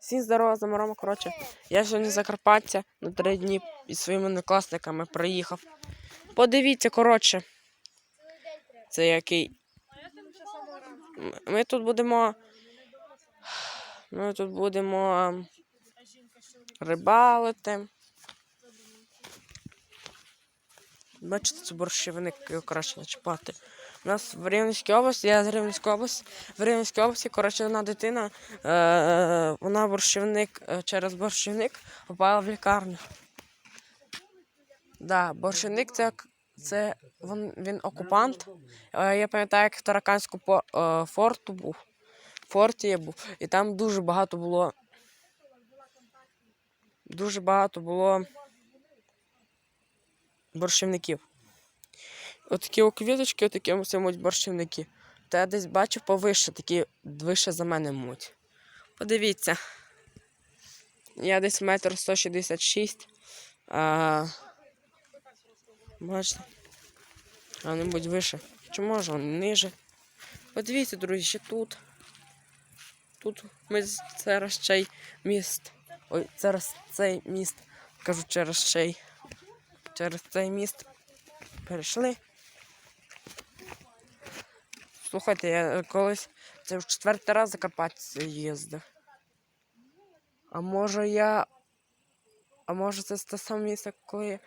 Всім здорово, з Рома. Коротше, я сьогодні з Закарпаття на три дні із своїми однокласниками приїхав. Подивіться, коротше. Це який. Ми тут будемо. Ми тут будемо ем, рибалити. Бачите, це борщівник, краще не чіпати. У нас в Рівненській області, я з Рівненської області, в Рівненській області, коротше, одна дитина, е, вона борщівник, е, через борщівник попала в лікарню. Да, борщівник це, це він, він окупант. Е, я пам'ятаю, як в Тараканську е, форту був. Форті я був. І там дуже багато було. Дуже багато було борщівників. Отакі о квіточки, отакі ось муть борщівники. Та я десь бачив повище, такі вище за мене муть. Подивіться. Я десь метр 166. А... Бачите? А не будь вище. Чи може він ниже? Подивіться, друзі, ще тут. Тут ми з- через цей міст. Ой, через цей міст. Кажу через цей. Через цей міст перейшли. Слухайте, я колись це в четвертий раз Закарпаття їздив. А може я. А може це те саме місце, коли,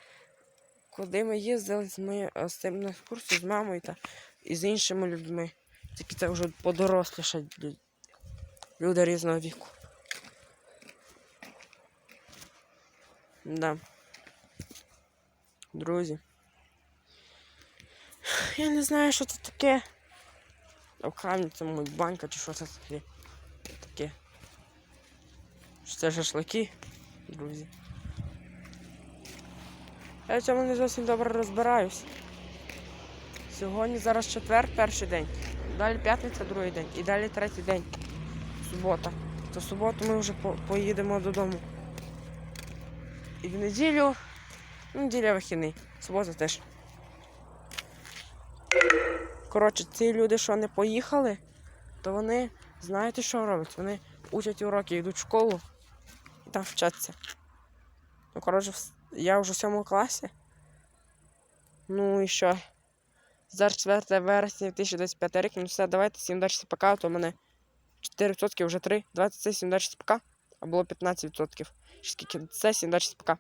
куди ми їздили з, ми, з цим на екскурсію з мамою та і з іншими людьми. Тільки це вже подоросліше лю- люди різного віку. Да. Друзі. Я не знаю, що це таке. В храмі це мабуть, банька чи що це таке. таке. Це шашлики, друзі. Я в цьому не зовсім добре розбираюсь. Сьогодні зараз четвер, перший день. Далі п'ятниця, другий день. І далі третій день. Субота. То суботу ми вже по- поїдемо додому. І в неділю. Ну, неділя вихідний. Субота теж. Коротше, ці люди, що не поїхали, то вони, знаєте, що роблять? Вони учать уроки, йдуть в школу і там вчаться. Ну, коротше, я вже в сьомому класі. Ну і що? Зараз 4 вересня 2025 рік. Ну все, давайте всім далі пока, а то в мене 4% вже 3. Давайте це всім далі пока. А було 15%. Скільки? Це всім далі пока.